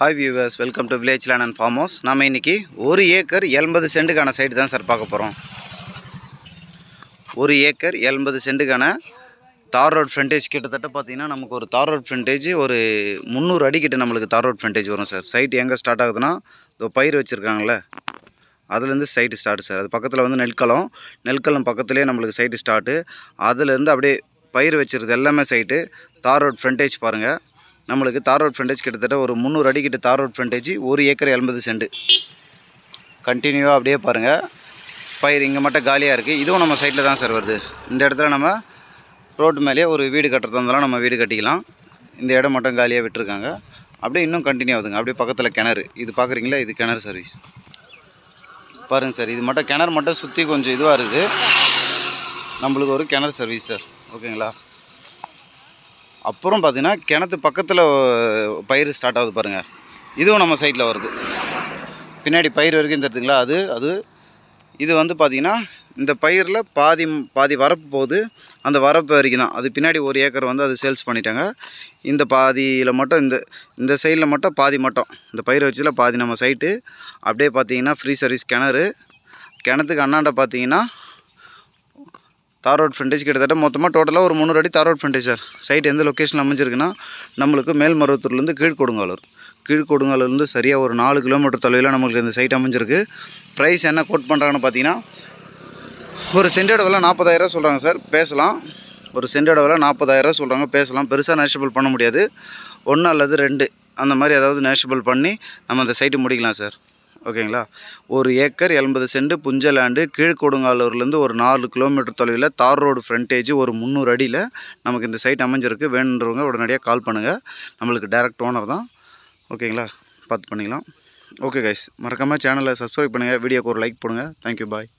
Hi viewers welcome to village land and farm house நம்ம இன்றைக்கி ஒரு ஏக்கர் எண்பது சென்ட்டுக்கான சைட்டு தான் சார் பார்க்க போகிறோம் ஒரு ஏக்கர் எண்பது சென்ட்டுக்கான தார் ரோட் ஃப்ரண்டேஜ் கிட்டத்தட்ட பார்த்தீங்கன்னா நமக்கு ஒரு தார் ரோட் ஃப்ரண்டேஜ் ஒரு முந்நூறு அடிக்கிட்ட நம்மளுக்கு தார் ரோட் ஃப்ரண்டேஜ் வரும் சார் சைட் எங்கே ஸ்டார்ட் ஆகுதுன்னா இதோ பயிர் வச்சுருக்காங்களே அதுலேருந்து சைட்டு ஸ்டார்ட் சார் அது பக்கத்தில் வந்து நெல்களம் நெல்களம் பக்கத்துலேயே நம்மளுக்கு சைட்டு ஸ்டார்ட்டு அதுலேருந்து அப்படியே பயிர் வச்சுருது எல்லாமே சைட்டு தார் ரோட் ஃப்ரண்டேஜ் பாருங்கள் நம்மளுக்கு தார் ரோட் ஃப்ரண்டேஜ் கிட்டத்தட்ட ஒரு முந்நூறு அடிக்கிட்ட தார் ரோட் ஃப்ரண்டேஜ் ஒரு ஏக்கர் எண்பது சென்ட். கண்டினியூவாக அப்படியே பாருங்கள் பயிர் இங்கே மட்டும் காலியாக இருக்குது இதுவும் நம்ம சைட்டில் தான் சார் வருது. இந்த இடத்துல நம்ம ரோட்டு மேலேயே ஒரு வீடு கட்டுறதா இருந்தாலும் நம்ம வீடு கட்டிக்கலாம். இந்த இடம் மட்டும் காலியாக விட்டுருக்காங்க. அப்படியே இன்னும் கண்டினியூ ஆகுதுங்க. அப்படியே பக்கத்தில் கிணறு. இது பார்க்குறீங்களா இது கிணறு சர்வீஸ் பாருங்கள் சார் இது மட்டும் கிணறு மட்டும் சுற்றி கொஞ்சம் இதுவாக இருக்குது நம்மளுக்கு ஒரு கிணறு சர்வீஸ் சார் ஓகேங்களா அப்புறம் பார்த்திங்கன்னா கிணத்து பக்கத்தில் பயிர் ஸ்டார்ட் ஆகுது பாருங்கள் இதுவும் நம்ம சைட்டில் வருது. பின்னாடி பயிர் வரைக்கும் தெரியுதுங்களா அது அது. இது வந்து பார்த்திங்கன்னா இந்த பயிரில் பாதி பாதி வரப்பு போகுது. அந்த வரப்பு வரைக்கும் தான். அது பின்னாடி ஒரு ஏக்கர் வந்து அது சேல்ஸ் பண்ணிட்டாங்க. இந்த பாதியில் மட்டும் இந்த இந்த சைடில் மட்டும் பாதி மட்டும். இந்த பயிர் வச்சதில் பாதி நம்ம சைட்டு அப்படியே பார்த்தீங்கன்னா ஃப்ரீ சர்வீஸ் கிணறு. கிணத்துக்கு அண்ணாண்ட பார்த்திங்கன்னா தார் ரோட் ஃப்ரண்டேஜ் கிட்டத்தட்ட மொத்தமாக டோட்டலாக ஒரு முந்நூறு அடி தார் ரோட் ஃப்ரண்டேஜ் சார். சைட் எந்த லொக்கேஷனில் அமைஞ்சிருக்குன்னா நம்மளுக்கு மேல்மருவத்தூர்லேருந்து கீழ்கொடுங்காலூர். கீழ்கொடுங்காலூர்லேருந்து சரியாக ஒரு நாலு கிலோமீட்டர் தொலைவில் நம்மளுக்கு இந்த சைட் அமைஞ்சிருக்கு. ப்ரைஸ் என்ன கோட் பண்ணுறாங்கன்னு பார்த்தீங்கன்னா ஒரு சென்டோட விலை நாற்பதாயிரரூவா சொல்கிறாங்க சார். பேசலாம். ஒரு சென்டோட விலை நாற்பதாயிரரூவா சொல்கிறாங்க பேசலாம். பெருசாக நேஷபிள் பண்ண முடியாது. ஒன்று அல்லது ரெண்டு அந்த மாதிரி ஏதாவது நேஷபிள் பண்ணி நம்ம அந்த சைட்டு முடிக்கலாம் சார். ஓகேங்களா? ஒரு ஏக்கர் எண்பது சென்ட் புஞ்சலாண்டு கீழ்கொடுங்காலூர்லேருந்து ஒரு நாலு கிலோமீட்டர் தொலைவில் தார் ரோடு ஃப்ரண்டேஜ் ஒரு முந்நூறு அடியில் நமக்கு இந்த சைட் அமைஞ்சிருக்கு. வேணுன்றவங்க உடனடியாக கால் பண்ணுங்கள் நம்மளுக்கு டேரக்ட் ஓனர் தான். ஓகேங்களா? பார்த்து பண்ணிக்கலாம். ஓகே கைஸ் மறக்காமல் சேனலை சப்ஸ்கிரைப் பண்ணுங்கள் வீடியோக்கு ஒரு லைக் பண்ணுங்கள் தேங்க்யூ பாய்